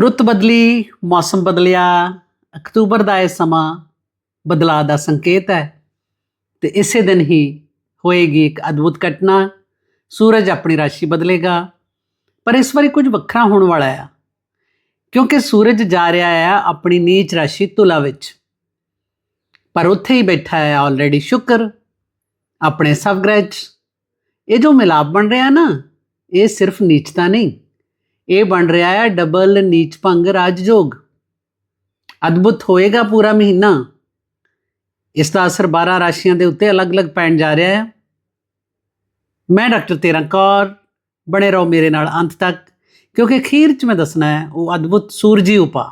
ਰੁੱਤ ਬਦਲੀ, ਮੌਸਮ ਬਦਲਿਆ, ਅਕਤੂਬਰ ਦਾ ਇਹ ਸਮਾਂ ਬਦਲਾਅ ਦਾ ਸੰਕੇਤ ਹੈ ਤੇ ਇਸੇ ਦਿਨ ਹੀ ਹੋਏਗੀ ਇੱਕ ਅਦਭੁਤ ਘਟਨਾ, ਸੂਰਜ ਆਪਣੀ ਰਾਸ਼ੀ ਬਦਲੇਗਾ। ਪਰ ਇਸ ਵਾਰੀ ਕੁਝ ਵੱਖਰਾ ਹੋਣ ਵਾਲਾ ਹੈ ਕਿਉਂਕਿ ਸੂਰਜ ਜਾ ਰਿਹਾ ਹੈ ਆਪਣੀ ਨੀਚ ਰਾਸ਼ੀ ਤੁਲਾ ਵਿੱਚ। ਪਰ ਉੱਥੇ ਹੀ ਬੈਠਾ ਹੈ ਆਲਰੇਡੀ ਸ਼ੁਕਰ, ਆਪਣੇ ਸਵਗ੍ਰਹਿ 'ਚ। ਇਹ ਜੋ ਮਿਲਾਪ ਬਣ ਰਿਹਾ ਨਾ, ਇਹ ਸਿਰਫ ਨੀਚਤਾ ਨਹੀਂ ਇਹ ਬਣ ਰਿਹਾ ਹੈ ਡਬਲ ਨੀਚ ਭੰਗ ਰਾਜਯੋਗ ਅਦਭੁਤ ਹੋਏਗਾ ਪੂਰਾ ਮਹੀਨਾ। ਇਸ ਦਾ ਅਸਰ 12 ਰਾਸ਼ੀਆਂ ਦੇ ਉੱਤੇ ਅਲੱਗ-ਅਲੱਗ ਪੈਣ ਜਾ ਰਿਹਾ ਹੈ ਮੈਂ ਡਾਕਟਰ ਤੇਰਾਂ ਕੌਰ, ਬਣੇ ਰਹੋ ਮੇਰੇ ਨਾਲ ਅੰਤ ਤੱਕ, ਕਿਉਂਕਿ ਅਖੀਰ ਚ ਮੈਂ ਦੱਸਣਾ ਹੈ, ਉਹ ਅਦਭੁਤ ਸੂਰਜੀ ਉਪਾ,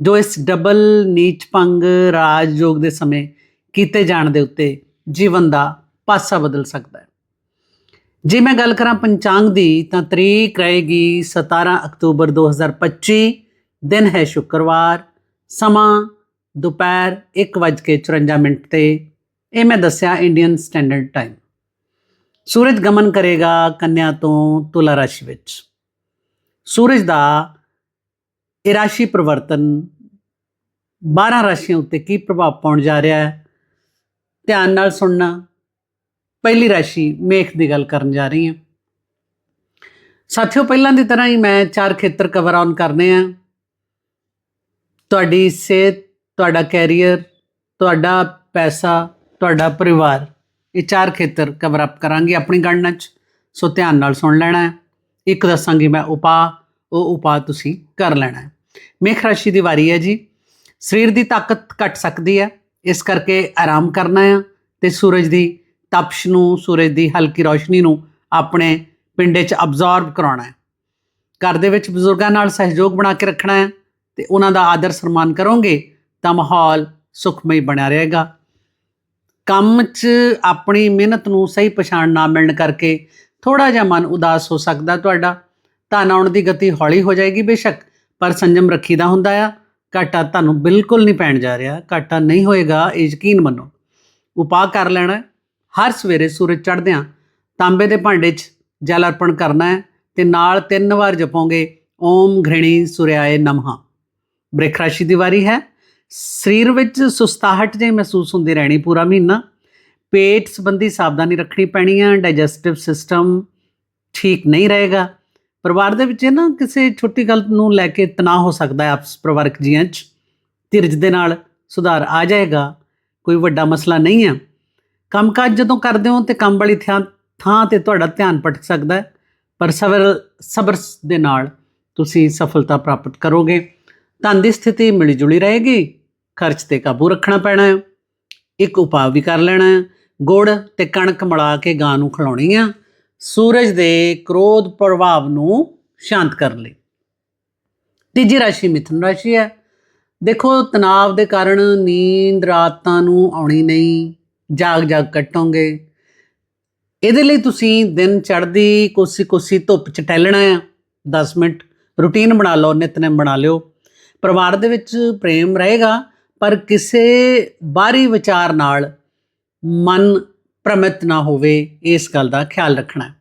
ਜੋ ਇਸ ਡਬਲ ਨੀਚ ਭੰਗ ਰਾਜਯੋਗ ਦੇ ਸਮੇਂ ਕੀਤੇ ਜਾਣ ਦੇ ਉੱਤੇ ਜੀਵਨ ਦਾ ਪਾਸਾ ਬਦਲ ਸਕਦਾ ਹੈ। ਜੇ ਮੈਂ ਗੱਲ ਕਰਾਂ ਪੰਚਾਂਗ ਦੀ, ਤਾਂ ਤਰੀਕ ਰਹੇਗੀ 17 ਅਕਤੂਬਰ 2025 ਦਿਨ ਹੈ ਸ਼ੁੱਕਰਵਾਰ, ਸਮਾਂ ਦੁਪਹਿਰ 1:54 ਮਿੰਟ ਤੇ। ਇਹ ਮੈਂ ਦੱਸਿਆ ਇੰਡੀਅਨ ਸਟੈਂਡਰਡ ਟਾਈਮ ਸੂਰਜ ਗਮਨ ਕਰੇਗਾ ਕੰਨਿਆ ਤੋਂ ਤੁਲਾ ਰਾਸ਼ੀ ਵਿੱਚ। ਸੂਰਜ ਦਾ ਇਹ ਰਾਸ਼ੀ ਪਰਿਵਰਤਨ 12 ਰਾਸ਼ੀਆਂ ਉੱਤੇ ਕੀ ਪ੍ਰਭਾਵ ਪਾਉਣ ਜਾ ਰਿਹਾ ਹੈ? ਧਿਆਨ ਨਾਲ ਸੁਣਨਾ। ਪਹਿਲੀ ਰਾਸ਼ੀ ਮੇਖ ਦੀ ਗੱਲ ਕਰਨ ਜਾ ਰਹੀ ਹਾਂ। ਸਾਥੀਓ, ਪਹਿਲਾਂ ਦੀ ਤਰ੍ਹਾਂ ਹੀ ਮੈਂ ਚਾਰ ਖੇਤਰ ਕਵਰ ਆਨ ਕਰਨੇ ਆ। ਤੁਹਾਡੀ ਸਿਹਤ, ਤੁਹਾਡਾ ਕੈਰੀਅਰ ਤੁਹਾਡਾ ਪੈਸਾ, ਤੁਹਾਡਾ ਪਰਿਵਾਰ, ਇਹ ਚਾਰ ਖੇਤਰ ਕਵਰ ਅਪ ਕਰਾਂਗੇ ਆਪਣੀ ਗਣਨਾ 'ਚ। ਸੋ ਧਿਆਨ ਨਾਲ ਸੁਣ ਲੈਣਾ ਹੈ। ਇੱਕ ਦੱਸਾਂਗੀ ਮੈਂ ਉਪਾਅ ਉਹ ਉਪਾਅ ਤੁਸੀਂ ਕਰ ਲੈਣਾ ਹੈ। ਮੇਖ ਰਾਸ਼ੀ ਦੀ ਵਾਰੀ ਹੈ ਜੀ। ਸਰੀਰ ਦੀ ਤਾਕਤ ਘਟ ਸਕਦੀ ਹੈ। ਇਸ ਕਰਕੇ ਆਰਾਮ ਕਰਨਾ ਹੈ ਤੇ ਸੂਰਜ ਦੀ ਤਪਸ਼ ਨੂੰ, ਸੂਰਜ ਦੀ ਹਲਕੀ ਰੌਸ਼ਨੀ ਨੂੰ ਆਪਣੇ ਪਿੰਡੇ 'ਚ ਅਬਜ਼ੌਰਬ ਕਰਾਉਣਾ ਹੈ। ਘਰ ਦੇ ਵਿੱਚ ਬਜ਼ੁਰਗਾਂ ਨਾਲ ਸਹਿਯੋਗ ਬਣਾ ਕੇ ਰੱਖਣਾ ਹੈ ਤੇ ਉਹਨਾਂ ਦਾ ਆਦਰ ਸਨਮਾਨ ਕਰੋਗੇ ਤਾਂ ਮਾਹੌਲ ਸੁਖਮਈ ਬਣਿਆ ਰਹੇਗਾ। ਕੰਮ 'ਚ ਆਪਣੀ ਮਿਹਨਤ ਨੂੰ ਸਹੀ ਪਛਾਣ ਨਾ ਮਿਲਣ ਕਰਕੇ ਥੋੜਾ ਜਿਹਾ ਮਨ ਉਦਾਸ ਹੋ ਸਕਦਾ ਤੁਹਾਡਾ। ਧਨ ਆਉਣ ਦੀ ਗਤੀ ਹੌਲੀ ਹੋ ਜਾਏਗੀ ਬੇਸ਼ੱਕ, ਪਰ ਸੰਜਮ ਰੱਖੀਦਾ ਹੁੰਦਾ ਆ। ਘਾਟਾ ਤੁਹਾਨੂੰ ਬਿਲਕੁਲ ਨਹੀਂ ਪੈਣ ਜਾ ਰਿਹਾ, ਘਾਟਾ ਨਹੀਂ ਹੋਏਗਾ, ਇਹ ਯਕੀਨ ਮੰਨੋ। ਉਪਾਅ ਕਰ ਲੈਣਾ ਹਰ ਸਵੇਰੇ ਸੂਰਜ ਚੜ੍ਹਦਿਆਂ ਤਾਂਬੇ ਦੇ ਭਾਂਡੇ 'ਚ ਜਲ ਅਰਪਣ ਕਰਨਾ ਹੈ ਤੇ ਨਾਲ ਤਿੰਨ ਵਾਰ ਜਪੋਗੇ, ਓਮ ਘ੍ਰਿਣੀ ਸੁਰਿਆਏ ਨਮః ਬ੍ਰਿਖ ਰਾਸ਼ੀ ਦੀ ਵਾਰੀ ਹੈ। ਸਰੀਰ ਵਿੱਚ ਸੁਸਤਾਹਟ ਜਿਹੀ ਮਹਿਸੂਸ ਹੁੰਦੀ ਰਹਿਣੀ ਪੂਰਾ ਮਹੀਨਾ, ਪੇਟ ਸੰਬੰਧੀ ਸਾਵਧਾਨੀ ਰੱਖਣੀ ਪੈਣੀ ਹੈ ਡਾਈਜੈਸਟਿਵ ਸਿਸਟਮ ਠੀਕ ਨਹੀਂ ਰਹੇਗਾ। ਪਰਿਵਾਰ ਦੇ ਵਿੱਚ ਨਾ ਕਿਸੇ ਛੋਟੀ ਗੱਲ ਨੂੰ ਲੈ ਕੇ ਤਣਾਅ ਹੋ ਸਕਦਾ ਹੈ ਆਪਸ ਪਰਿਵਾਰਕ ਜੀਆਂ 'ਚ। ਧੀਰਜ ਦੇ ਨਾਲ ਸੁਧਾਰ ਆ ਜਾਏਗਾ, ਕੋਈ ਵੱਡਾ ਮਸਲਾ ਨਹੀਂ ਹੈ। ਕੰਮਕਾਜ ਜਦੋਂ ਕਰਦੇ ਹੋ ਤੇ ਕੰਮ ਵਾਲੀ ਥਾਂ ਥਾਂ ਤੇ ਤੁਹਾਡਾ ਧਿਆਨ ਭਟਕ ਸਕਦਾ ਹੈ, ਪਰ ਸਬਰ ਸਬਰ ਦੇ ਨਾਲ ਤੁਸੀਂ ਸਫਲਤਾ ਪ੍ਰਾਪਤ ਕਰੋਗੇ। ਧਨ ਦੀ ਸਥਿਤੀ ਮਿਲੀ ਜੁਲੀ ਰਹੇਗੀ, ਖਰਚ ਤੇ ਕਾਬੂ ਰੱਖਣਾ ਪੈਣਾ ਹੈ, ਇੱਕ ਉਪਾਅ ਵੀ ਕਰ ਲੈਣਾ ਹੈ। ਗੁੜ ਤੇ ਕਣਕ ਮਿਲਾ ਕੇ ਗਾਂ ਨੂੰ ਖਿਲਾਉਣੀ ਆ, ਸੂਰਜ ਦੇ ਕ੍ਰੋਧ ਪ੍ਰਭਾਵ ਨੂੰ ਸ਼ਾਂਤ ਕਰਨ ਲਈ। ਤੀਜੀ ਰਾਸ਼ੀ ਮਿਥੁਨ ਰਾਸ਼ੀ ਹੈ। ਦੇਖੋ ਤਣਾਅ ਦੇ ਕਾਰਨ ਨੀਂਦ ਰਾਤਾਂ ਨੂੰ ਆਉਣੀ ਨਹੀਂ ਜਾਗ ਜਾਗ ਕੱਟੋਗੇ। ਇਹਦੇ ਲਈ ਤੁਸੀਂ ਦਿਨ ਚੜ੍ਹਦੀ ਕੋਸੀ ਕੋਸੀ ਧੁੱਪ ਚ ਟਹਿਲਣਾ ਆ। 10 ਮਿੰਟ, ਰੁਟੀਨ ਬਣਾ ਲਓ, ਨਿਤਨੇਮ ਬਣਾ ਲਿਓ। ਪਰਿਵਾਰ ਦੇ ਵਿੱਚ ਪ੍ਰੇਮ ਰਹੇਗਾ, ਪਰ ਕਿਸੇ ਬਾਹਰੀ ਵਿਚਾਰ ਨਾਲ ਮਨ ਭ੍ਰਮਿਤ ਨਾ ਹੋਵੇ, ਇਸ ਗੱਲ ਦਾ ਖਿਆਲ ਰੱਖਣਾ।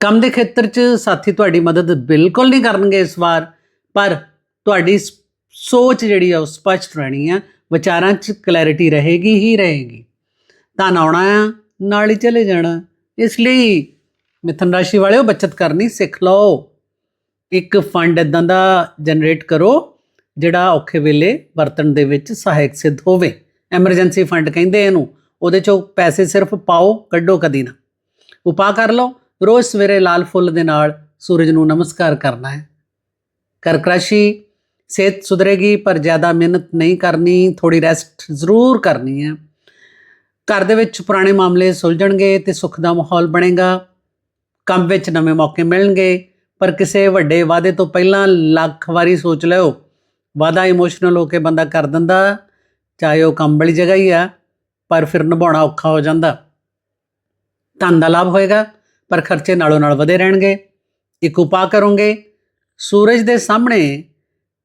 ਕੰਮ ਦੇ ਖੇਤਰ 'ਚ ਸਾਥੀ ਤੁਹਾਡੀ ਮਦਦ ਬਿਲਕੁਲ ਨਹੀਂ ਕਰਨਗੇ ਇਸ ਵਾਰ, ਪਰ ਤੁਹਾਡੀ ਸ- ਸੋਚ ਜਿਹੜੀ ਆ ਉਹ ਸਪਸ਼ਟ ਰਹਿਣੀ ਆ। ਵਿਚਾਰਾਂ 'ਚ ਕਲੈਰਿਟੀ ਰਹੇਗੀ ਹੀ ਰਹੇਗੀ। ਧਨ ਆਉਣਾ ਆ, ਨਾਲ ਹੀ ਚਲੇ ਜਾਣਾ। ਇਸ ਲਈ ਮਿਥਨ ਰਾਸ਼ੀ ਵਾਲਿਓ ਬਚਤ ਕਰਨੀ ਸਿੱਖ ਲਓ। ਇੱਕ ਫੰਡ ਇਦਾਂ ਦਾ ਜਨਰੇਟ ਕਰੋ, ਜਿਹੜਾ ਔਖੇ ਵੇਲੇ ਵਰਤਣ ਦੇ ਵਿੱਚ ਸਹਾਇਕ ਸਿੱਧ ਹੋਵੇ। ਐਮਰਜੈਂਸੀ ਫੰਡ ਕਹਿੰਦੇ ਇਹਨੂੰ। ਉਹਦੇ ਚੋਂ ਪੈਸੇ ਸਿਰਫ ਪਾਓ, ਕੱਢੋ ਕਦੀ ਨਾ। ਉਪਾਅ ਕਰ ਲਓ। ਰੋਜ਼ ਸਵੇਰੇ ਲਾਲ ਫੁੱਲ ਦੇ ਨਾਲ ਸੂਰਜ ਨੂੰ ਨਮਸਕਾਰ ਕਰਨਾ ਹੈ। ਕਰਕ ਰਾਸ਼ੀ, ਸਿਹਤ ਸੁਧਰੇਗੀ, ਪਰ ਜ਼ਿਆਦਾ ਮਿਹਨਤ ਨਹੀਂ ਕਰਨੀ ਥੋੜੀ ਰੈਸਟ ਜ਼ਰੂਰ ਕਰਨੀ ਹੈ। ਘਰ ਦੇ ਵਿੱਚ ਪੁਰਾਣੇ ਮਾਮਲੇ ਸੁਲਝਣਗੇ ਤੇ ਸੁੱਖ ਦਾ ਮਾਹੌਲ ਬਣੇਗਾ। ਕੰਮ ਵਿੱਚ ਨਵੇਂ ਮੌਕੇ ਮਿਲਣਗੇ, ਪਰ ਕਿਸੇ ਵੱਡੇ ਵਾਅਦੇ ਤੋਂ ਪਹਿਲਾਂ ਲੱਖ ਵਾਰੀ ਸੋਚ ਲਿਓ। ਵਾਅਦਾ ਇਮੋਸ਼ਨਲ ਹੋ ਕੇ ਬੰਦਾ ਕਰ ਦਿੰਦਾ, ਚਾਹੇ ਉਹ ਕੰਮ ਵਾਲੀ ਜਗ੍ਹਾ ਹੀ ਆ, ਪਰ ਫਿਰ ਨਿਭਾਉਣਾ ਔਖਾ ਹੋ ਜਾਂਦਾ। ਧਨ ਦਾ ਲਾਭ ਹੋਏਗਾ, ਪਰ ਖਰਚੇ ਨਾਲੋਂ ਨਾਲ ਵਧੇ ਰਹਿਣਗੇ। ਇੱਕ ਉਪਾਅ ਕਰੋਗੇ, ਸੂਰਜ ਦੇ ਸਾਹਮਣੇ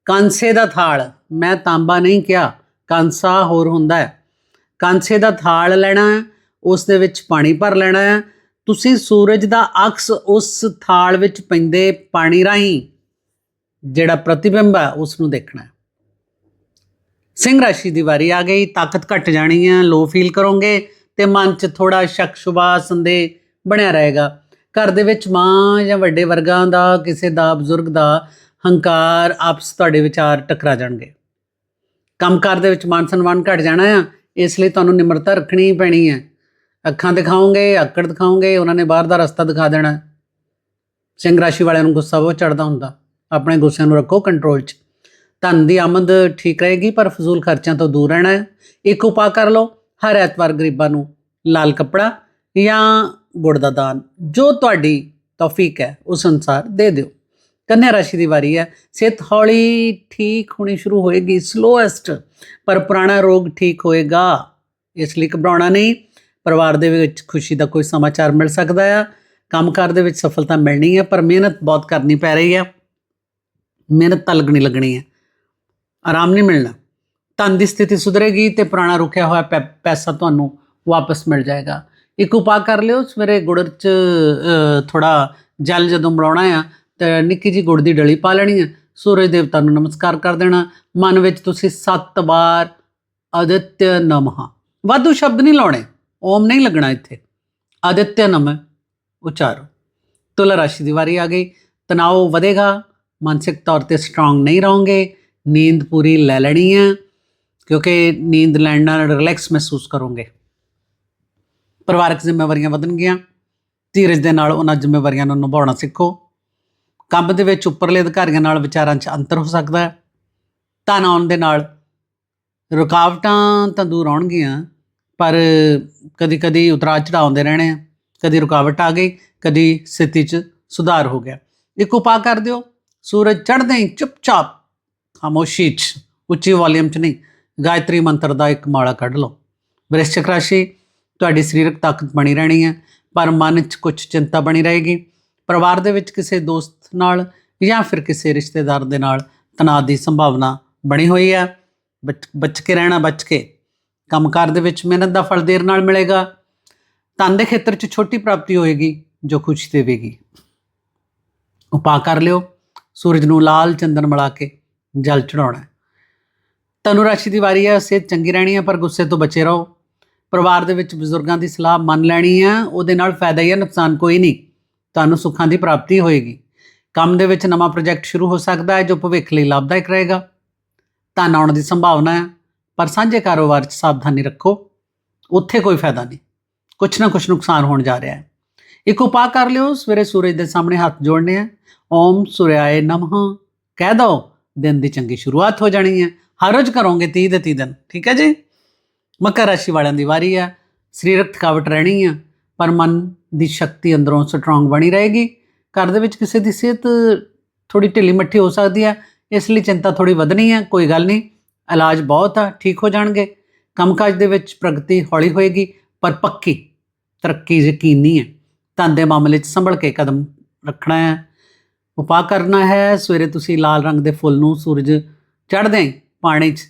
ਕਾਂਸੇ ਦਾ ਥਾਲ। ਮੈਂ ਤਾਂਬਾ ਨਹੀਂ ਕਿਹਾ, ਕਾਂਸਾ ਹੋਰ ਹੁੰਦਾ ਹੈ। ਕਾਂਸੇ ਦਾ ਥਾਲ ਲੈਣਾ ਉਸ ਦੇ ਵਿੱਚ ਪਾਣੀ ਭਰ ਲੈਣਾ ਹੈ। ਤੁਸੀਂ ਸੂਰਜ ਦਾ ਅਕਸ ਉਸ ਥਾਲ ਵਿੱਚ ਪੈਂਦੇ ਪਾਣੀ ਰਾਹੀਂ, ਜਿਹੜਾ ਪ੍ਰਤੀਬਿੰਬ ਹੈ ਉਸ ਨੂੰ ਦੇਖਣਾ ਹੈ। ਸਿੰਘ ਰਾਸ਼ੀ ਦੀ ਵਾਰੀ ਆ ਗਈ, ਤਾਕਤ ਘਟ ਜਾਣੀ ਹੈ ਲੋ ਫੀਲ ਕਰੋਗੇ ਤੇ ਮਨ 'ਚ ਥੋੜਾ ਸ਼ੱਕ ਸ਼ੁਬਾ ਸੰਦੇਹ ਬਣਿਆ ਰਹੇਗਾ। ਘਰ ਦੇ ਵਿੱਚ ਮਾਂ ਜਾਂ ਵੱਡੇ ਵਰਗਾਂ ਦਾ, ਕਿਸੇ ਦਾ, ਬਜ਼ੁਰਗ ਦਾ ਹੰਕਾਰ ਆਪਸ ਤੁਹਾਡੇ ਵਿਚਾਰ ਟਕਰਾ ਜਾਣਗੇ। ਕੰਮਕਾਰ ਦੇ ਵਿੱਚ ਮਾਨ ਸਨਮਾਨ ਘਟ ਜਾਣਾ ਆ ਇਸ ਲਈ ਤੁਹਾਨੂੰ ਨਿਮਰਤਾ ਰੱਖਣੀ ਪੈਣੀ ਹੈ। ਅੱਖਾਂ ਦਿਖਾਓਗੇ ਆਕੜ ਦਿਖਾਓਗੇ, ਉਹਨਾਂ ਨੇ ਬਾਹਰ ਦਾ ਰਸਤਾ ਦਿਖਾ ਦੇਣਾ। ਸਿੰਘ ਰਾਸ਼ੀ ਵਾਲਿਆਂ ਨੂੰ ਗੁੱਸਾ ਬਹੁਤ ਚੜਦਾ ਹੁੰਦਾ। ਆਪਣੇ ਗੁੱਸੇ ਨੂੰ ਰੱਖੋ ਕੰਟਰੋਲ 'ਚ। ਧਨ ਦੀ ਆਮਦ ਠੀਕ ਰਹੇਗੀ, ਪਰ ਫਜ਼ੂਲ ਖਰਚਿਆਂ ਤੋਂ ਦੂਰ ਰਹਿਣਾ ਹੈ। ਇੱਕ ਉਪਾਅ ਕਰ ਲਓ, ਹਰ ਐਤਵਾਰ ਗਰੀਬਾਂ ਨੂੰ ਲਾਲ ਕੱਪੜਾ ਜਾਂ ਗੁੜ ਦਾ ਦਾਨ। ਜੋ ਤੁਹਾਡੀ ਤੌਫੀਕ ਹੈ, ਉਸ ਅਨੁਸਾਰ ਦੇ ਦਿਓ। ਕੰਨਿਆ ਰਾਸ਼ੀ ਦੀ ਵਾਰੀ ਹੈ। ਸਿਹਤ ਹੌਲੀ ਠੀਕ ਹੋਣੀ ਸ਼ੁਰੂ ਹੋਏਗੀ ਸਲੋਐਸਟ ਪਰ ਪੁਰਾਣਾ ਰੋਗ ਠੀਕ ਹੋਏਗਾ। ਇਸ ਲਈ ਘਬਰਾਉਣਾ ਨਹੀਂ, ਪਰਿਵਾਰ ਦੇ ਵਿੱਚ ਖੁਸ਼ੀ ਦਾ ਕੋਈ ਸਮਾਚਾਰ ਮਿਲ ਸਕਦਾ ਹੈ ਕੰਮਕਾਰ ਦੇ ਵਿੱਚ ਸਫਲਤਾ ਮਿਲਣੀ ਹੈ, ਪਰ ਮਿਹਨਤ ਬਹੁਤ ਕਰਨੀ ਪੈ ਰਹੀ ਹੈ। ਮਿਹਨਤ ਤਾਂ ਲੱਗਣੀ ਲੱਗਣੀ ਹੈ। ਆਰਾਮ ਨਹੀਂ ਮਿਲਣਾ। ਧਨ ਦੀ ਸਥਿਤੀ ਸੁਧਰੇਗੀ ਤੇ ਪੁਰਾਣਾ ਰੁਕਿਆ ਹੋਇਆ ਪੈ- ਪੈਸਾ ਤੁਹਾਨੂੰ ਵਾਪਸ ਮਿਲ ਜਾਏਗਾ। ਇੱਕ ਉਪਾਅ ਕਰ ਲਿਓ, ਸਵੇਰੇ ਗੁੜ ਚ ਥੋੜਾ ਜਲ ਜਦੋਂ ਮਿਲਾਉਣਾ ਆ ਤੇ ਨਿੱਕੀ ਜੀ ਗੁੜ ਦੀ ਡਲੀ ਪਾ ਲੈਣੀ ਹੈ। ਸੂਰਜ ਦੇਵਤਾ ਨੂੰ ਨਮਸਕਾਰ ਕਰ ਦੇਣਾ। ਮਨ ਵਿੱਚ ਤੁਸੀਂ ਸੱਤ ਵਾਰ ਆਦਿਤਯ ਨਮः ਵਾਧੂ ਸ਼ਬਦ ਨਹੀਂ ਲਾਉਣੇ। ਓਮ ਨਹੀਂ ਲੱਗਣਾ ਇੱਥੇ। ਆਦਿਤਯ ਨਮः ਉਚਾਰੋ। ਤੁਲਾ ਰਾਸ਼ੀ ਦੀ ਵਾਰੀ ਆ ਗਈ। ਤਣਾਅ ਵਧੇਗਾ। ਮਾਨਸਿਕ ਤੌਰ ਤੇ ਸਟਰੋਂਗ ਨਹੀਂ ਰਹੋਗੇ। ਨੀਂਦ ਪੂਰੀ ਲੈ ਲੈਣੀ ਹੈ। ਕਿਉਂਕਿ ਨੀਂਦ ਲੈਣ ਨਾਲ ਰਿਲੈਕਸ ਮਹਿਸੂਸ ਕਰੋਗੇ। ਪਰਿਵਾਰਕ ਜ਼ਿੰਮੇਵਾਰੀਆਂ ਵਧਣਗੀਆਂ। ਧੀਰਜ ਦੇ ਨਾਲ ਉਹਨਾਂ ਜ਼ਿੰਮੇਵਾਰੀਆਂ ਨੂੰ ਨਿਭਾਉਣਾ ਸਿੱਖੋ। ਕੰਮ ਦੇ ਵਿੱਚ ਉੱਪਰਲੇ ਅਧਿਕਾਰੀਆਂ ਨਾਲ ਵਿਚਾਰਾਂ 'ਚ ਅੰਤਰ ਹੋ ਸਕਦਾ ਹੈ। ਧਨ ਆਉਣ ਦੇ ਨਾਲ ਰੁਕਾਵਟਾਂ ਤਾਂ ਦੂਰ ਆਉਣਗੀਆਂ, ਪਰ ਕਦੀ ਕਦੀ ਉਤਰਾਅ ਚੜਾਅ ਆਉਂਦੇ ਰਹਿਣੇ ਆ। ਕਦੀ ਰੁਕਾਵਟ ਆ ਗਈ, ਕਦੀ ਸਥਿਤੀ 'ਚ ਸੁਧਾਰ ਹੋ ਗਿਆ। ਇੱਕ ਉਪਾਅ ਕਰ ਦਿਓ, ਸੂਰਜ ਚੜ੍ਹਦੇ ਹੀ ਚੁੱਪਚਾਪ ਖਾਮੋਸ਼ੀ 'ਚ, ਉੱਚੀ ਵੋਲੀਅਮ 'ਚ ਨਹੀਂ, ਗਾਇਤਰੀ ਮੰਤਰ ਦਾ ਇੱਕ ਮਾਲਾ ਕੱਢ ਲਓ। ਵ੍ਰਿਸ਼ਚਿਕ ਰਾਸ਼ੀ, ਤੁਹਾਡੀ ਸਰੀਰਕ ਤਾਕਤ ਬਣੀ ਰਹਿਣੀ ਹੈ, ਪਰ ਮਨ 'ਚ ਕੁਝ ਚਿੰਤਾ ਬਣੀ ਰਹੇਗੀ। ਪਰਿਵਾਰ ਦੇ ਵਿੱਚ ਕਿਸੇ ਦੋਸਤ ਨਾਲ ਜਾਂ ਫਿਰ ਕਿਸੇ ਰਿਸ਼ਤੇਦਾਰ ਦੇ ਨਾਲ ਤਣਾਅ ਦੀ ਸੰਭਾਵਨਾ ਬਣੀ ਹੋਈ ਹੈ। ਬਚ ਬਚ ਕੇ ਰਹਿਣਾ ਬਚ ਕੇ। ਕੰਮਕਾਰ ਦੇ ਵਿੱਚ ਮਿਹਨਤ ਦਾ ਫਲ ਦੇਰ ਨਾਲ ਮਿਲੇਗਾ। ਧਨ ਦੇ ਖੇਤਰ 'ਚ ਛੋਟੀ ਪ੍ਰਾਪਤੀ ਹੋਏਗੀ ਜੋ ਖੁਸ਼ੀ ਦੇਵੇਗੀ। ਉਪਾਅ ਕਰ ਲਿਓ। ਸੂਰਜ ਨੂੰ ਲਾਲ ਚੰਦਨ ਮਿਲਾ ਕੇ ਜਲ ਚੜਾਉਣਾ ਹੈ। ਰਾਸ਼ੀ ਦੀ ਵਾਰੀ ਹੈ। ਸਿਹਤ ਚੰਗੀ ਰਹਿਣੀ ਹੈ, ਪਰ ਗੁੱਸੇ ਤੋਂ ਬਚੇ ਰਹੋ। ਪਰਿਵਾਰ ਦੇ ਵਿੱਚ ਬਜ਼ੁਰਗਾਂ ਦੀ ਸਲਾਹ ਮੰਨ ਲੈਣੀ ਹੈ। ਉਹਦੇ ਨਾਲ ਫਾਇਦਾ ਹੀ ਹੈ ਨੁਕਸਾਨ ਕੋਈ ਨਹੀਂ। ਤੁਹਾਨੂੰ ਸੁੱਖਾਂ ਦੀ ਪ੍ਰਾਪਤੀ ਹੋਏਗੀ। ਕੰਮ ਦੇ ਵਿੱਚ ਨਵਾਂ ਪ੍ਰੋਜੈਕਟ ਸ਼ੁਰੂ ਹੋ ਸਕਦਾ ਹੈ ਜੋ ਭਵਿੱਖ ਲਈ ਲਾਭਦਾਇਕ ਰਹੇਗਾ। ਧਨ ਆਉਣ ਦੀ ਸੰਭਾਵਨਾ ਹੈ, ਪਰ ਸਾਂਝੇ ਕਾਰੋਬਾਰ 'ਚ ਸਾਵਧਾਨੀ ਰੱਖੋ। ਉੱਥੇ ਕੋਈ ਫਾਇਦਾ ਨਹੀਂ। ਕੁਛ ਨਾ ਕੁਛ ਨੁਕਸਾਨ ਹੋਣ ਜਾ ਰਿਹਾ ਹੈ। ਇੱਕ ਉਪਾਅ ਕਰ ਲਿਓ, ਸਵੇਰੇ ਸੂਰਜ ਦੇ ਸਾਹਮਣੇ ਹੱਥ ਜੋੜਨੇ ਆ। ਓਮ ਸੂਰਿਆਏ ਨਮः। ਕਹਿ ਦੋ, ਦਿਨ ਦੀ ਚੰਗੀ ਸ਼ੁਰੂਆਤ ਹੋ ਜਾਣੀ ਹੈ। ਹਰ ਰੋਜ਼ ਕਰੋਗੇ 30 ਦੇ 30 ਦਿਨ। ਠੀਕ ਹੈ ਜੀ? ਮਕਰ ਰਾਸ਼ੀ ਵਾਲਿਆਂ ਦੀ ਵਾਰੀ ਹੈ। ਸਰੀਰਕ ਥਕਾਵਟ ਰਹਿਣੀ ਆ ਪਰ ਮਨ ਦੀ ਸ਼ਕਤੀ ਅੰਦਰੋਂ ਸਟਰੋਂਗ ਬਣੀ ਰਹੇਗੀ। ਘਰ ਦੇ ਵਿੱਚ ਕਿਸੇ ਦੀ ਸਿਹਤ ਥੋੜੀ ਢਿੱਲੀ ਮੱਠੀ ਹੋ ਸਕਦੀ ਹੈ, ਇਸ ਲਈ ਚਿੰਤਾ ਥੋੜੀ ਵਧਣੀ ਹੈ, ਕੋਈ ਗੱਲ ਨਹੀਂ, ਇਲਾਜ ਬਹੁਤ ਆ, ਠੀਕ ਹੋ ਜਾਣਗੇ। ਕੰਮਕਾਜ ਦੇ ਵਿੱਚ ਪ੍ਰਗਤੀ ਹੌਲੀ ਹੋਏਗੀ, ਪਰ ਪੱਕੀ ਤਰੱਕੀ ਯਕੀਨੀ ਹੈ। ਧੰਦੇ ਮਾਮਲੇ 'ਚ ਸੰਭਲ ਕੇ ਕਦਮ ਰੱਖਣਾ ਹੈ। ਉਪਾਅ ਕਰਨਾ ਹੈ, ਸਵੇਰੇ ਤੁਸੀਂ ਲਾਲ ਰੰਗ ਦੇ ਫੁੱਲ ਨੂੰ ਸੂਰਜ ਚੜ੍ਹਦੇ ਹੀ ਪਾਣੀ 'ਚ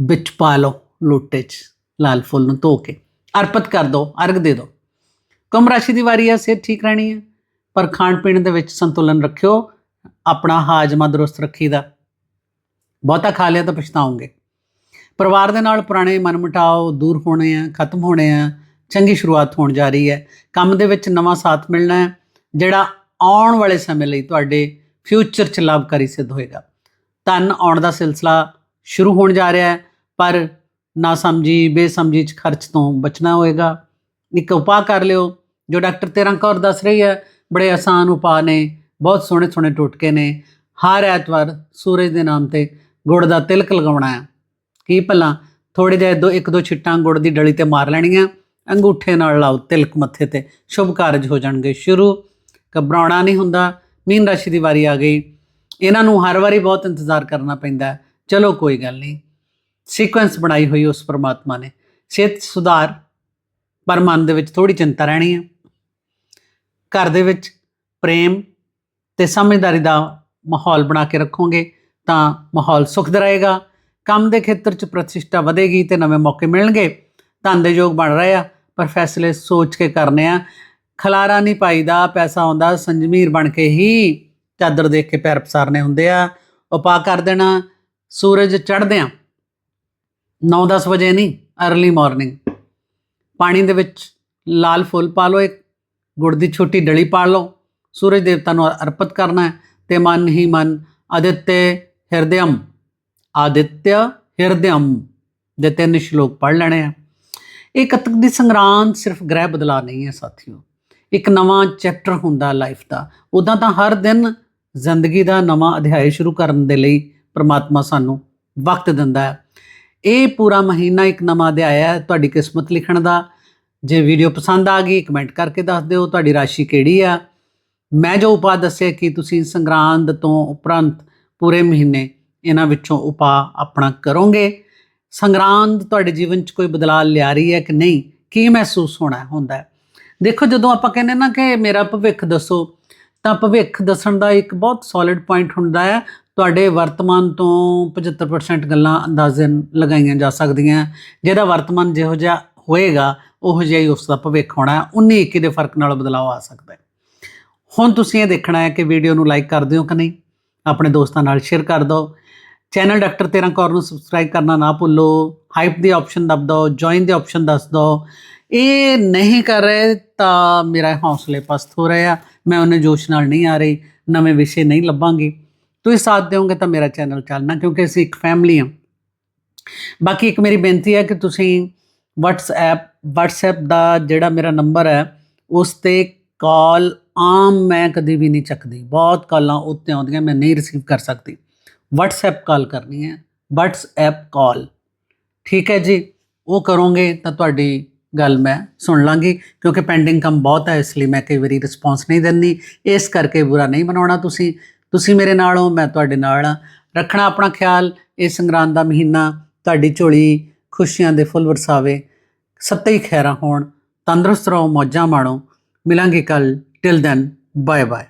ਵਿੱਚ ਪਾ ਲਓ, ਲੋਟੇ 'ਚ ਲਾਲ ਫੁੱਲ ਨੂੰ ਧੋ ਕੇ। ਅਰਪਿਤ ਕਰ ਦਿਓ ਅਰਗ ਦੇ ਦਿਓ ਕੁੰਭ ਰਾਸ਼ੀ ਦੀ ਵਾਰੀ ਹੈ ਸਿਹਤ ਠੀਕ ਰਹਿਣੀ ਹੈ ਪਰ ਖਾਣ ਪੀਣ ਦੇ ਵਿੱਚ ਸੰਤੁਲਨ ਰੱਖਿਓ, ਆਪਣਾ ਹਾਜ਼ਮਾ ਦਰੁਸਤ ਰੱਖੀਦਾ। ਬਹੁਤਾ ਖਾ ਲਿਆ ਤਾਂ ਪਛਤਾਉਂਗੇ ਪਰਿਵਾਰ ਦੇ ਨਾਲ ਪੁਰਾਣੇ ਮਨਮਟਾਓ ਦੂਰ ਹੋਣੇ ਆ, ਖਤਮ ਹੋਣੇ ਆ, ਚੰਗੀ ਸ਼ੁਰੂਆਤ ਹੋਣ ਜਾ ਰਹੀ ਹੈ। ਕੰਮ ਦੇ ਵਿੱਚ ਨਵਾਂ ਸਾਥ ਮਿਲਣਾ ਹੈ, ਜਿਹੜਾ ਆਉਣ ਵਾਲੇ ਸਮੇਂ ਲਈ ਤੁਹਾਡੇ ਫਿਊਚਰ 'ਚ ਲਾਭਕਾਰੀ ਸਿੱਧ ਹੋਏਗਾ। ਧਨ ਆਉਣ ਦਾ ਸਿਲਸਿਲਾ ਸ਼ੁਰੂ ਹੋਣ ਜਾ ਰਿਹਾ ਹੈ, ਪਰ ਨਾ ਸਮਝੀ, ਬੇਸਮਝੀ 'ਚ ਖਰਚ ਤੋਂ ਬਚਣਾ ਹੋਏਗਾ। ਇੱਕ ਉਪਾਅ ਕਰ ਲਿਓ। ਜੋ ਡਾਕਟਰ ਤੇਰਾਂ ਕੌਰ ਦੱਸ ਰਹੀ ਹੈ, ਬੜੇ ਆਸਾਨ ਉਪਾਅ ਨੇ, ਬਹੁਤ ਸੋਹਣੇ ਸੋਹਣੇ ਟੋਟਕੇ ਨੇ। ਹਰ ਐਤਵਾਰ ਸੂਰਜ ਦੇ ਨਾਮ ਤੇ ਗੁੜ ਦਾ ਤਿਲਕ ਲਗਾਉਣਾ ਹੈ। ਕੀ ਭਲਾ ਥੋੜੇ ਜਿਹੇ ਦੋ, ਇੱਕ ਦੋ ਛਿੱਟਾਂ ਗੁੜ ਦੀ ਡਲੀ ਤੇ ਮਾਰ ਲੈਣੀਆਂ। ਅੰਗੂਠੇ ਨਾਲ ਲਾਓ, ਤਿਲਕ ਮੱਥੇ ਤੇ। ਸ਼ੁਭ ਕਾਰਜ ਹੋ ਜਾਣਗੇ। ਸ਼ੁਰੂ ਘਬਰਾਉਣਾ ਨਹੀਂ ਹੁੰਦਾ। ਮੀਨ ਰਾਸ਼ੀ ਦੀ ਵਾਰੀ ਆ ਗਈ। ਇਹਨਾਂ ਨੂੰ ਹਰ ਵਾਰੀ ਬਹੁਤ ਇੰਤਜ਼ਾਰ ਕਰਨਾ ਪੈਂਦਾ ਚਲੋ ਕੋਈ ਗੱਲ ਨਹੀਂ। ਸੀਕੁਐਂਸ ਬਣਾਈ ਹੋਈ ਉਸ ਪਰਮਾਤਮਾ ਨੇ। ਸਿਹਤ ਸੁਧਾਰ ਪਰ ਮਨ ਦੇ ਵਿੱਚ ਥੋੜੀ ਚਿੰਤਾ ਰਹਿਣੀ ਹੈ ਘਰ ਦੇ ਵਿੱਚ ਪ੍ਰੇਮ ਤੇ ਸਮਝਦਾਰੀ ਦਾ ਮਾਹੌਲ ਬਣਾ ਕੇ ਰੱਖੋਗੇ ਤਾਂ ਮਾਹੌਲ ਸੁਖਦ ਰਹੇਗਾ। ਕੰਮ ਦੇ ਖੇਤਰ 'ਚ ਪ੍ਰਤਿਸ਼ਠਾ ਵਧੇਗੀ ਤੇ ਨਵੇਂ ਮੌਕੇ ਮਿਲਣਗੇ। ਧਨ ਦੇ ਯੋਗ ਬਣ ਰਹੇ ਆ, ਪਰ ਫੈਸਲੇ ਸੋਚ ਕੇ ਕਰਨੇ ਆ। ਖਲਾਰਾ ਨਹੀਂ ਪਾਈਦਾ, ਪੈਸਾ ਆਉਂਦਾ, ਸੰਜਮੀਰ ਬਣ ਕੇ ਹੀ ਚਾਦਰ ਦੇਖ ਕੇ ਪੈਰ ਪਸਾਰਨੇ ਹੁੰਦੇ ਆ। ਉਪਾਅ ਕਰ ਦੇਣਾ, ਸੂਰਜ ਚੜ੍ਹਦਿਆਂ। 9-10 ਵਜੇ ਨਹੀਂ अर्ਲੀ ਮਾਰਨਿੰਗ ਪਾਣੀ ਦੇ ਵਿੱਚ ਲਾਲ ਫੁੱਲ ਪਾ ਲਓ ਇੱਕ, ਗੁੜ ਦੀ ਛੋਟੀ ਡਲੀ ਪਾ ਲਓ, ਸੂਰਜ ਦੇਵਤਾ ਨੂੰ ਅਰਪਿਤ ਕਰਨਾ ਹੈ ਤੇ ਮਨ ਹੀ ਮਨ ਆਦਿਤਯ ਹਿਰਦਿਅਮ ਆਦਿਤਯ ਹਿਰਦਿਅਮ ਦੇ ਤਿੰਨ ਸ਼ਲੋਕ ਪੜ ਲੈਣੇ ਆ। ਇਹ ਕੱਤਕ ਦੀ ਸੰਗਰਾਂਦ ਸਿਰਫ ਗ੍ਰਹਿ ਬਦਲਾ ਨਹੀਂ ਹੈ ਸਾਥੀਓ, ਇੱਕ ਨਵਾਂ ਚੈਪਟਰ ਹੁੰਦਾ ਲਾਈਫ ਦਾ ਉਦਾਂ ਤਾਂ ਹਰ ਦਿਨ ਜ਼ਿੰਦਗੀ ਦਾ ਨਵਾਂ ਅਧਿਆਇ ਸ਼ੁਰੂ ਕਰਨ ਦੇ ਲਈ ਪ੍ਰਮਾਤਮਾ ਸਾਨੂੰ ਵਕਤ ਦਿੰਦਾ ਹੈ। ਇਹ ਪੂਰਾ ਮਹੀਨਾ ਇੱਕ ਨਵਾਂ ਅਧਿਆਇ ਹੈ ਤੁਹਾਡੀ ਕਿਸਮਤ ਲਿਖਣ ਦਾ। ਜੇ ਵੀਡੀਓ ਪਸੰਦ ਆ ਗਈ, ਕਮੈਂਟ ਕਰਕੇ ਦੱਸ ਦਿਓ ਤੁਹਾਡੀ ਰਾਸ਼ੀ ਕਿਹੜੀ ਆ। ਮੈਂ ਜੋ ਉਪਾਅ ਦੱਸਿਆ ਕਿ ਤੁਸੀਂ ਸੰਗਰਾਂਦ ਤੋਂ ਉਪਰੰਤ ਪੂਰੇ ਮਹੀਨੇ ਇਹਨਾਂ ਵਿੱਚੋਂ ਉਪਾਅ ਆਪਣਾ ਕਰੋਗੇ। ਸੰਗਰਾਂਦ ਤੁਹਾਡੇ ਜੀਵਨ 'ਚ ਕੋਈ ਬਦਲਾਅ ਲਿਆ ਰਹੀ ਹੈ ਕਿ ਨਹੀਂ? ਕੀ ਮਹਿਸੂਸ ਹੋਣਾ ਹੁੰਦਾ? ਹੈ ਦੇਖੋ, ਜਦੋਂ ਆਪਾਂ ਕਹਿੰਦੇ ਨਾ ਕਿ ਮੇਰਾ ਭਵਿੱਖ ਦੱਸੋ, ਤਾਂ ਭਵਿੱਖ ਦੱਸਣ ਦਾ ਇੱਕ ਬਹੁਤ ਸੋਲਿਡ ਪੁਆਇੰਟ ਹੁੰਦਾ ਹੈ। ਤੁਹਾਡੇ ਵਰਤਮਾਨ ਤੋਂ 75% ਗੱਲਾਂ ਅੰਦਾਜ਼ਨ ਲਗਾਈਆਂ ਜਾ ਸਕਦੀਆਂ। ਜਿਹਦਾ ਵਰਤਮਾਨ ਜਿਹੋ ਜਿਹਾ ਹੋਏਗਾ, ਉਹੋ ਜਿਹਾ ਹੀ ਉਸ ਦਾ ਭਵਿੱਖ ਹੋਣਾ ਹੈ। 19 21 ਦੇ ਫ਼ਰਕ ਨਾਲ ਬਦਲਾਅ ਆ ਸਕਦਾ ਹੈ। ਹੁਣ ਤੁਸੀਂ ਇਹ ਦੇਖਣਾ ਹੈ ਕਿ ਵੀਡੀਓ ਨੂੰ ਲਾਈਕ ਕਰ ਦਿਓ ਕਿ ਨਹੀਂ। ਆਪਣੇ ਦੋਸਤਾਂ ਨਾਲ ਸ਼ੇਅਰ ਕਰ ਦਿਓ। ਚੈਨਲ ਡਾਕਟਰ 13 ਕੌਰ ਨੂੰ ਸਬਸਕ੍ਰਾਈਬ ਕਰਨਾ ਨਾ ਭੁੱਲੋ। ਹਾਈਪ ਦੀ ਆਪਸ਼ਨ ਦਬ ਦਿਓ। ਜੁਆਇਨ ਦੀ ਆਪਸ਼ਨ ਦੱਸ ਦਿਓ। ਇਹ ਨਹੀਂ ਕਰ ਰਹੇ ਤਾਂ ਮੇਰਾ ਹੌਸਲੇ ਪਸਤ ਹੋ ਰਹੇ ਆ। ਮੈਂ ਉਹਨੇ ਜੋਸ਼ ਨਾਲ ਨਹੀਂ ਆ ਰਹੀ। ਨਵੇਂ ਵਿਸ਼ੇ ਨਹੀਂ ਲੱਭਾਂਗੀ। ਤੁਸੀਂ ਸਾਥ ਦਿਓਗੇ ਤਾਂ ਮੇਰਾ ਚੈਨਲ ਚੱਲਣਾ, ਕਿਉਂਕਿ ਅਸੀਂ ਇੱਕ ਫੈਮਿਲੀ ਹਾਂ। ਬਾਕੀ ਇੱਕ ਮੇਰੀ ਬੇਨਤੀ ਹੈ ਕਿ ਤੁਸੀਂ WhatsApp WhatsApp ਦਾ ਜਿਹੜਾ ਮੇਰਾ ਨੰਬਰ ਹੈ, ਉਸ ਤੇ ਕਾਲ ਆਮ ਮੈਂ ਕਦੀ ਵੀ ਨਹੀਂ ਚੱਕਦੀ। ਬਹੁਤ ਕਾਲਾਂ ਉੱਤੇ ਆਉਂਦੀਆਂ, ਮੈਂ ਨਹੀਂ ਰਿਸੀਵ ਕਰ ਸਕਦੀ। WhatsApp ਕਾਲ ਕਰਨੀ ਹੈ, WhatsApp ਕਾਲ ਠੀਕ ਹੈ ਜੀ, ਉਹ ਕਰੋਗੇ ਤਾਂ ਤੁਹਾਡੀ ਗੱਲ ਮੈਂ ਸੁਣ ਲਾਂਗੀ, ਕਿਉਂਕਿ ਪੈਂਡਿੰਗ ਕੰਮ ਬਹੁਤ ਹੈ, ਇਸ ਲਈ ਮੈਂ ਕਈ ਵਾਰੀ ਰਿਸਪੌਂਸ ਨਹੀਂ ਦਿੰਦੀ। ਇਸ ਕਰਕੇ ਬੁਰਾ ਨਹੀਂ ਬਣਾਉਣਾ ਤੁਸੀਂ। ਤੁਸੀਂ ਮੇਰੇ ਨਾਲ ਹੋ, ਮੈਂ ਤੁਹਾਡੇ ਨਾਲ ਹਾਂ। ਰੱਖਣਾ ਆਪਣਾ ਖਿਆਲ, ਇਹ ਸੰਗਰਾਂਦ ਦਾ ਮਹੀਨਾ, ਤੁਹਾਡੀ ਝੋਲੀ ਖੁਸ਼ੀਆਂ ਦੇ ਫੁੱਲ ਵਰਸਾਵੇ। ਸੱਤੇ ਹੀ ਖੈਰਾਂ ਹੋਣ, ਤੰਦਰੁਸਤ ਰਹੋ, ਮੌਜਾਂ ਮਾਣੋ। ਮਿਲਾਂਗੇ ਕੱਲ ਟਿਲ ਦੈਨ ਬਾਏ ਬਾਏ